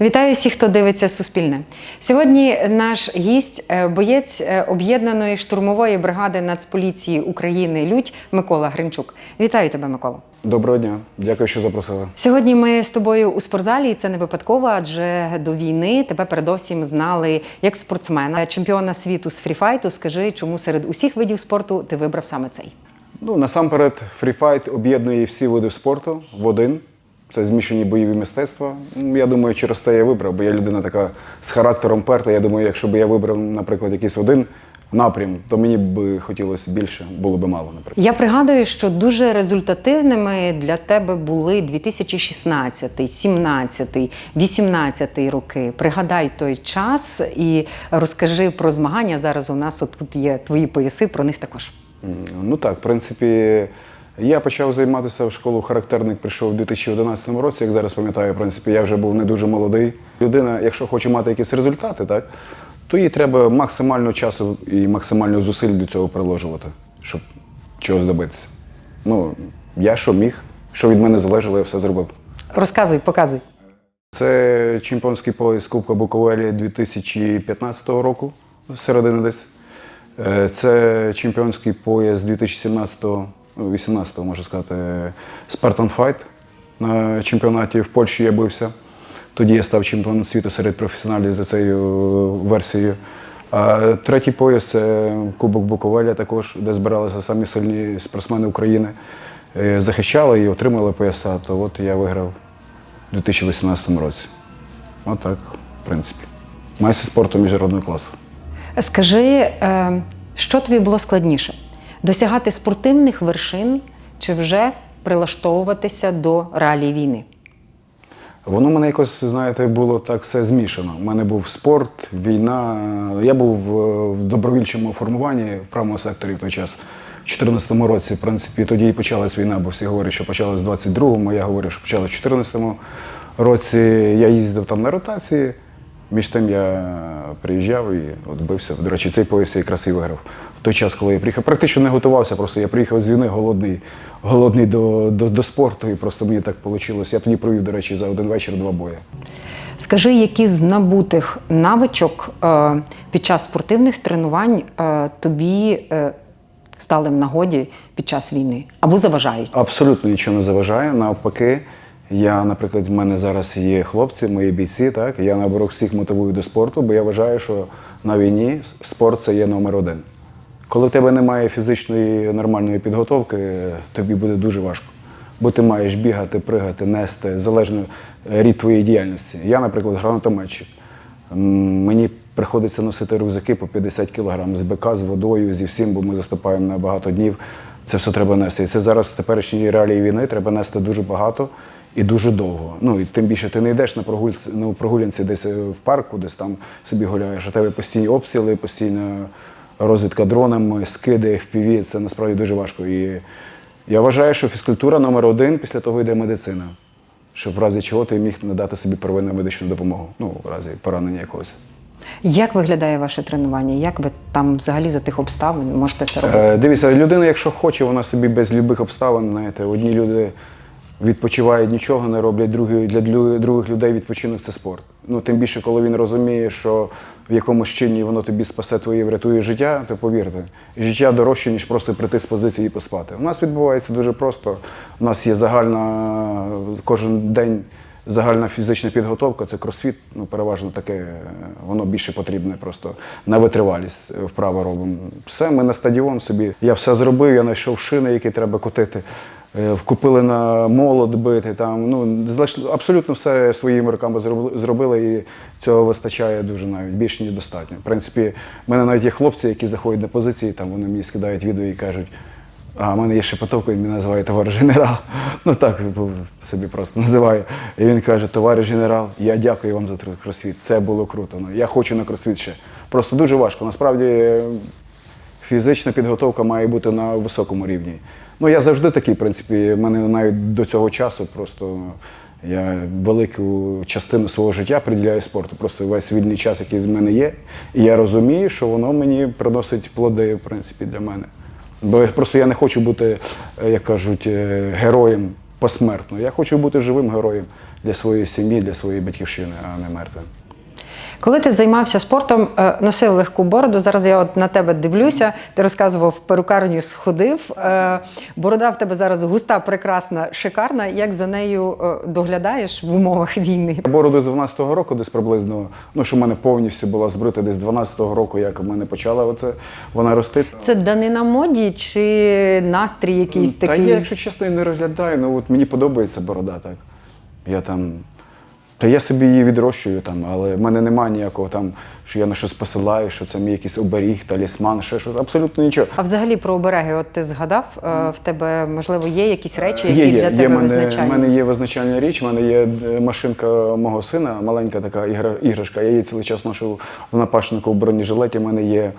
Вітаю всіх, хто дивиться Суспільне. Сьогодні наш гість, е, боєць е, об'єднаної штурмової бригади Нацполіції України Людь Микола Гринчук. Вітаю тебе, Микола. Доброго дня, дякую, що запросили. Сьогодні ми з тобою у спортзалі, і це не випадково, адже до війни тебе передовсім знали як спортсмена, чемпіона світу з фріфайту. Скажи, чому серед усіх видів спорту ти вибрав саме цей? Ну насамперед, фріфайт об'єднує всі види спорту в один. Це змішані бойові мистецтва. Ну, Я думаю, через те я вибрав, бо я людина така з характером перта. Я думаю, якщо б я вибрав, наприклад, якийсь один напрям, то мені б хотілося більше, було б мало, наприклад. Я пригадую, що дуже результативними для тебе були 2016, 17, 18 роки. Пригадай той час і розкажи про змагання. Зараз у нас от тут є твої пояси, про них також. Ну так, в принципі, я почав займатися в школу характерник, прийшов у 2011 році, як зараз пам'ятаю, в принципі, я вже був не дуже молодий. Людина, якщо хоче мати якісь результати, так, то їй треба максимально часу і максимально зусиль до цього приложувати, щоб чогось добитися. Ну, я що міг, що від мене залежало, я все зробив. Розказуй, показуй. Це чемпіонський пояс Кубка Буковелі 2015 року, середини десь. Е, Це чемпіонський пояс 2017-го, ну, 18-го, можна сказати, Spartan Fight. На чемпіонаті в Польщі я бився. Тоді я став чемпіоном світу серед професіоналів за цією версією. А третій пояс це Кубок Буковеля, також, де збиралися самі сильні спортсмени України. Е, Захищали і отримали пояса. То от я виграв у 2018 році. Отак, в принципі. Майстер спорту міжнародного класу. Скажи, е, що тобі було складніше? Досягати спортивних вершин чи вже прилаштовуватися до реалій війни? Воно мене якось, знаєте, було так все змішано. У мене був спорт, війна. Я був в- в добровільчому формуванні в правому секторі в той час. У 2014 році, в принципі, тоді і почалась війна, бо всі говорять, що почалась в 22-му, я говорю, що почалась в 2014 році. Я їздив там на ротації. Між тим я приїжджав і от бився. До речі, цей пояс я якраз і виграв. В той час, коли я приїхав, практично не готувався, просто я приїхав з війни голодний, голодний до, до, до спорту, і просто мені так вийшло. Я тоді провів, до речі, за один вечір два бої. Скажи, які з набутих навичок е, під час спортивних тренувань е, тобі е, стали в нагоді під час війни або заважають? Абсолютно нічого не заважає. Навпаки, я, наприклад, в мене зараз є хлопці, мої бійці, так я наоборот всіх мотивую до спорту, бо я вважаю, що на війні спорт це є номер один. Коли в тебе немає фізичної нормальної підготовки, тобі буде дуже важко. Бо ти маєш бігати, пригати, нести, залежно е, рід твоєї діяльності. Я, наприклад, гранатометчик. Мені приходиться носити рюкзаки по 50 кг з БК, з водою, зі всім, бо ми заступаємо на багато днів. Це все треба нести. І це зараз в теперішній реалії війни треба нести дуже багато і дуже довго. Ну і тим більше ти не йдеш на прогульці, на прогулянці десь е, в парку, десь там собі гуляєш, а тебе постійні обстріли, постійна розвідка дронами, скиди, FPV. Це насправді дуже важко. І я вважаю, що фізкультура номер один, після того йде медицина. Щоб в разі чого ти міг надати собі первинну медичну допомогу. Ну, в разі поранення якогось. Як виглядає ваше тренування? Як ви там взагалі за тих обставин можете це робити? Е, дивіться, людина, якщо хоче, вона собі без любих обставин, знаєте, одні люди відпочивають, нічого не роблять, другі, для других людей відпочинок це спорт. Ну, тим більше, коли він розуміє, що в якомусь чині воно тобі спасе твоє, врятує життя, то повірте, життя дорожче, ніж просто прийти з позиції і поспати. У нас відбувається дуже просто. У нас є загальна кожен день. Загальна фізична підготовка це кросфіт, ну переважно таке, воно більше потрібне просто на витривалість е, вправо робимо. Все, ми на стадіон собі. Я все зробив, я знайшов шини, які треба котити. Е, Купили на молот бити. Там, ну, абсолютно все своїми руками зробили, і цього вистачає дуже навіть більше, ніж достатньо. В принципі, в мене навіть є хлопці, які заходять на позиції, там вони мені скидають відео і кажуть. А в мене є Шепетовко, він мене називає товариш генерал. Ну так собі просто називає. І він каже: товариш генерал, я дякую вам за кросфіт. Це було круто. Ну, я хочу на кросфіт ще. Просто дуже важко. Насправді фізична підготовка має бути на високому рівні. Ну я завжди такий, в принципі, в мене навіть до цього часу просто. Я велику частину свого життя приділяю спорту. Просто весь вільний час, який з мене є. І я розумію, що воно мені приносить плоди, в принципі, для мене. Бо просто я не хочу бути, е, як кажуть, е, героєм посмертно. Я хочу бути живим героєм для своєї сім'ї, для своєї батьківщини, а не мертвим. Коли ти займався спортом, е, носив легку бороду. Зараз я от на тебе дивлюся. Ти розказував, в перукарню сходив. Е, Борода в тебе зараз густа, прекрасна, шикарна. Як за нею е, доглядаєш в умовах війни? Бороду з 12-го року десь приблизно, ну що в мене повністю була збрита десь 12-го року, як в мене почала оце, вона рости. Це данина моді чи настрій якийсь Та такий? я, якщо чесно, не розглядаю, ну от мені подобається борода так. Я там. Та я собі її відрощую там, але в мене немає ніякого там, що я на щось посилаю, що це мій якийсь оберіг, талісман, ще щось. Абсолютно нічого. А взагалі про обереги, от ти згадав, е, в тебе можливо є якісь речі, які Є, є, для є тебе мене, визначальні? в мене є визначальна річ, в мене є е, машинка мого сина, маленька така ігра, іграшка. Я її цілий час ношу в напашнику в бронежилеті. У мене є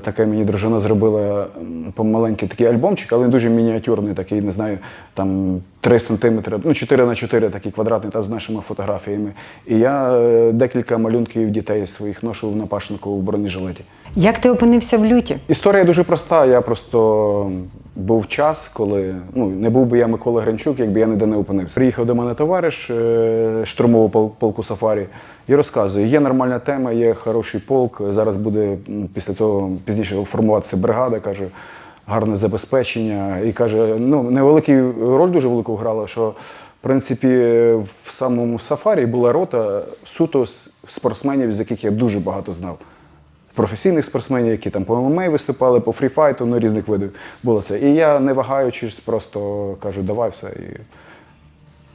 таке мені дружина зробила м, по- маленький такий альбомчик, але він дуже мініатюрний, такий, не знаю, там 3 сантиметри, ну 4 на 4 такий квадратний, там з нашими фотографіями. І я е, декілька малюнків дітей своїх ношу в напашнику в бронежилеті. Як ти опинився в люті? Історія дуже проста. Я просто був час, коли ну не був би я Микола Гринчук, якби я ніде не опинився. Приїхав до мене товариш е, штурмового полку Сафарі і розказує: є нормальна тема, є хороший полк. Зараз буде після цього пізніше формуватися бригада. каже. Гарне забезпечення. І каже, ну невеликий роль дуже велику грала, що в принципі в самому сафарі була рота суто спортсменів, з яких я дуже багато знав професійних спортсменів, які там по ММА виступали, по фріфайту, ну різних видів було це. І я, не вагаючись, просто кажу, давай все. І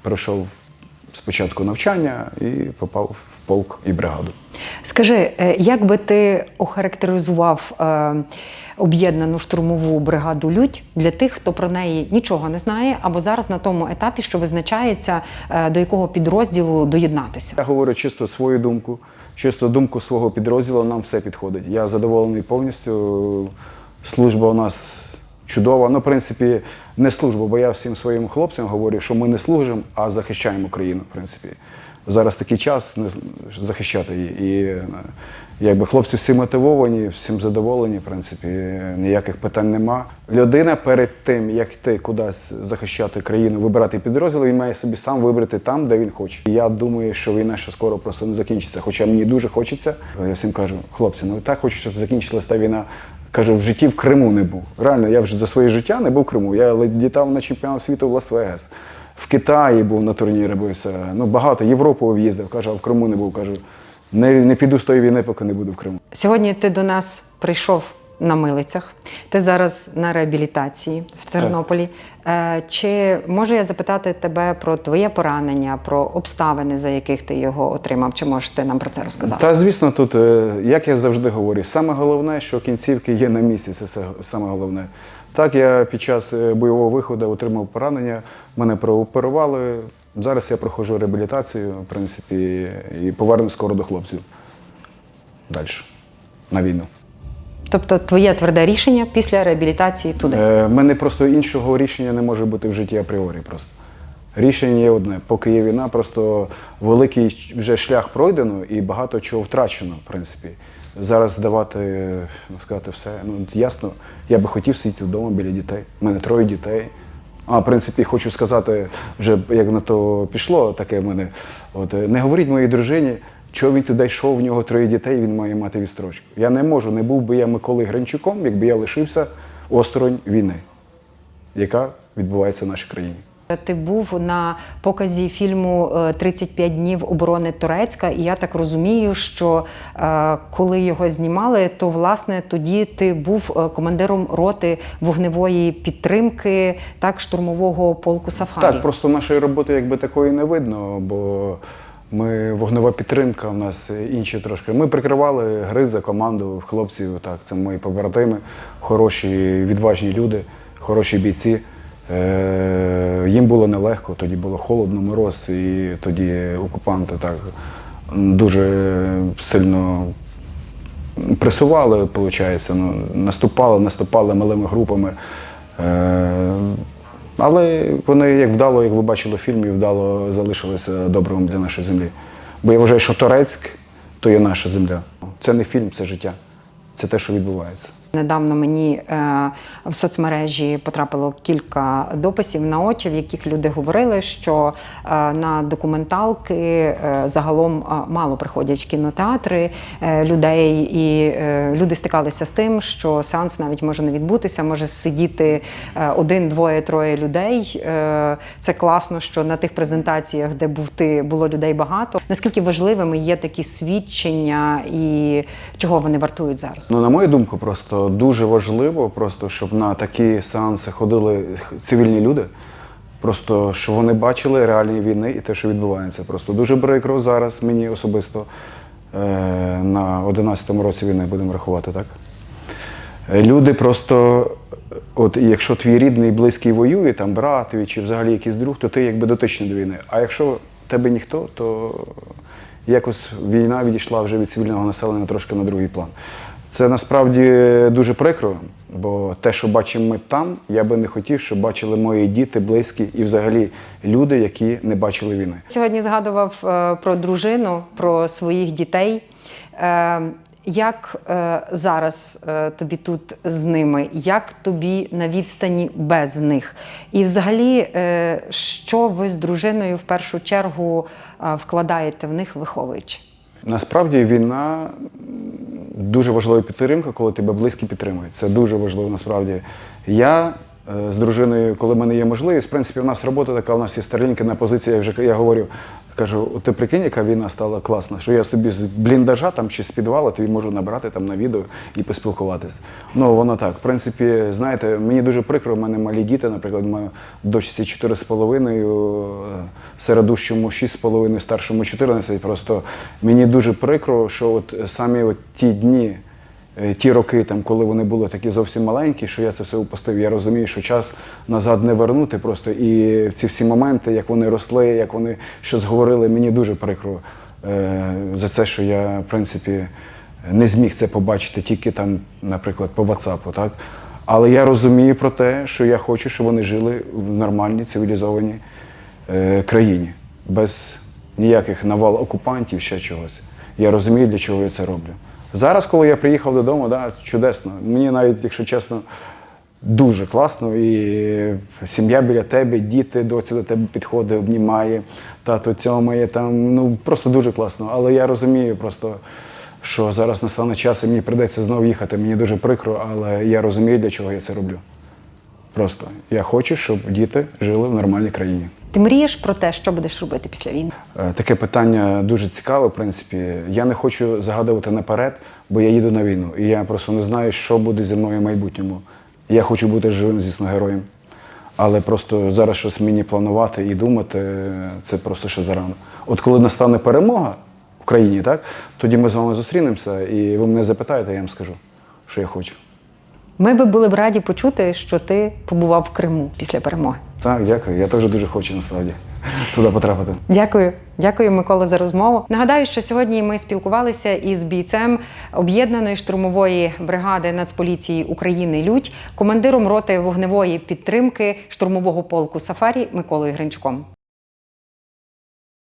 пройшов спочатку навчання і попав в полк і бригаду. Скажи, е, як би ти охарактеризував е, об'єднану штурмову бригаду Людь для тих, хто про неї нічого не знає, або зараз на тому етапі, що визначається, е, до якого підрозділу доєднатися? Я говорю чисто свою думку, чисто думку свого підрозділу, нам все підходить. Я задоволений повністю. Служба у нас чудова. Ну, в принципі, не служба, бо я всім своїм хлопцям говорю, що ми не служимо, а захищаємо країну, в принципі. Зараз такий час не захищати її. І е, якби хлопці всі мотивовані, всім задоволені, в принципі, ніяких питань нема. Людина перед тим, як йти кудись захищати країну, вибирати підрозділ, він має собі сам вибрати там, де він хоче. І я думаю, що війна ще скоро просто не закінчиться. Хоча мені дуже хочеться. Я всім кажу, хлопці, ну так хочу, щоб закінчилась та війна. Кажу, в житті в Криму не був. Реально, я вже за своє життя не був в Криму. Я літав на чемпіонат світу в Лас-Вегас. В Китаї був на турнірі бився. Ну багато Європу в'їздив. Кажу, а в Криму не був. Кажу, не, не піду з тої війни, поки не буду в Криму. Сьогодні ти до нас прийшов на милицях. Ти зараз на реабілітації в Тернополі. Е, Чи можу я запитати тебе про твоє поранення, про обставини, за яких ти його отримав? Чи можеш ти нам про це розказати? Та звісно, тут, е, як я завжди говорю, саме головне, що кінцівки є на місці, це саме головне. Так, я під час е, бойового виходу отримав поранення, мене прооперували. Зараз я проходжу реабілітацію, в принципі, і повернусь скоро до хлопців. Далі, на війну. Тобто твоє тверде рішення після реабілітації туди. Е, мене просто іншого рішення не може бути в житті апріорі. Просто. Рішення є одне. Поки є війна, просто великий вже шлях пройдено і багато чого втрачено, в принципі. Зараз давати, е, ну, сказати все. Ну, ясно, я би хотів сидіти вдома біля дітей. У мене троє дітей. А, в принципі, хочу сказати, вже як на то пішло, таке в мене. От, е, не говоріть моїй дружині, чого він туди йшов, в нього троє дітей, він має мати відстрочку. Я не можу, не був би я Миколою Гринчуком, якби я лишився осторонь війни, яка відбувається в нашій країні. Ти був на показі фільму е, «35 днів оборони Турецька, і я так розумію, що е, коли його знімали, то власне тоді ти був е, командиром роти вогневої підтримки так штурмового полку Сафарі. Так, просто нашої роботи якби такої не видно, бо ми вогнева підтримка, у нас інші трошки. Ми прикривали гризи, команду, хлопців. Так, це мої побратими, хороші, відважні люди, хороші бійці. Е, їм було нелегко, тоді було холодно, мороз, і тоді окупанти так дуже сильно пресували, виходить, ну, наступали, наступали малими групами. Е, але вони, як вдало, як ви бачили в фільмі, вдало залишилися добривом для нашої землі. Бо я вважаю, що Торецьк то є наша земля. Це не фільм, це життя. Це те, що відбувається. Недавно мені е, в соцмережі потрапило кілька дописів на очі, в яких люди говорили, що е, на документалки е, загалом мало приходять в кінотеатри людей, і люди стикалися з тим, що сеанс навіть може не відбутися, може сидіти один, двоє, троє людей. Це класно, що на тих презентаціях, де був ти, було людей багато. Наскільки важливими є такі свідчення і чого вони вартують зараз? Ну, на мою думку, просто дуже важливо, просто щоб на такі сеанси ходили цивільні люди. Просто щоб вони бачили реальні війни і те, що відбувається. Просто дуже прикро зараз мені особисто е, на 11-му році війни будемо рахувати, так? Е, Люди просто, от якщо твій рідний, близький воює, там брат чи взагалі якийсь друг, то ти якби дотичний до війни. А якщо тебе ніхто, то якось війна відійшла вже від цивільного населення трошки на другий план. Це насправді дуже прикро, бо те, що бачимо ми там, я би не хотів, щоб бачили мої діти, близькі і взагалі люди, які не бачили війни. Сьогодні згадував е, про дружину, про своїх дітей. Е, Як е, зараз тобі тут з ними? Як тобі на відстані без них? І взагалі, що ви з дружиною в першу чергу вкладаєте в них, виховуючи? Насправді війна дуже важлива підтримка, коли тебе близькі підтримують. Це дуже важливо насправді. Я з дружиною, коли в мене є можливість, в принципі, у нас робота така, у нас є старлінки на позиції, я вже я говорю, кажу, ти прикинь, яка війна стала класна, що я собі з бліндажа там чи з підвала тобі можу набрати там на відео і поспілкуватись. Ну, воно так. В принципі, знаєте, мені дуже прикро, в мене малі діти, наприклад, моя дочці 4,5, середущому 6,5, старшому 14. Просто мені дуже прикро, що от самі от ті дні, е, ті роки, там, коли вони були такі зовсім маленькі, що я це все упустив. Я розумію, що час назад не вернути просто. І ці всі моменти, як вони росли, як вони щось говорили, мені дуже прикро е, за це, що я, в принципі, не зміг це побачити тільки там, наприклад, по WhatsApp, так? Але я розумію про те, що я хочу, щоб вони жили в нормальній цивілізованій е, країні, без ніяких навал окупантів, ще чогось. Я розумію, для чого я це роблю. Зараз, коли я приїхав додому, да, чудесно. Мені навіть, якщо чесно, дуже класно. І сім'я біля тебе, діти, доця до тебе підходить, обнімає, тато цьомає, там, ну просто дуже класно. Але я розумію просто, що зараз настане час і мені прийдеться знову їхати. Мені дуже прикро, але я розумію, для чого я це роблю. Просто я хочу, щоб діти жили в нормальній країні. Ти мрієш про те, що будеш робити після війни? Е, Таке питання дуже цікаве, в принципі. Я не хочу загадувати наперед, бо я їду на війну. І я просто не знаю, що буде зі мною в майбутньому. Я хочу бути живим, звісно, героєм. Але просто зараз щось мені планувати і думати, це просто ще зарано. От коли настане перемога в країні, так, тоді ми з вами зустрінемося, і ви мене запитаєте, я вам скажу, що я хочу. Ми би були б раді почути, що ти побував в Криму після перемоги. Так, дякую. Я теж дуже хочу насправді туди потрапити. Дякую, дякую, Микола, за розмову. Нагадаю, що сьогодні ми спілкувалися із бійцем об'єднаної штурмової бригади Нацполіції України Людь, командиром роти вогневої підтримки штурмового полку Сафарі Миколою Гринчуком.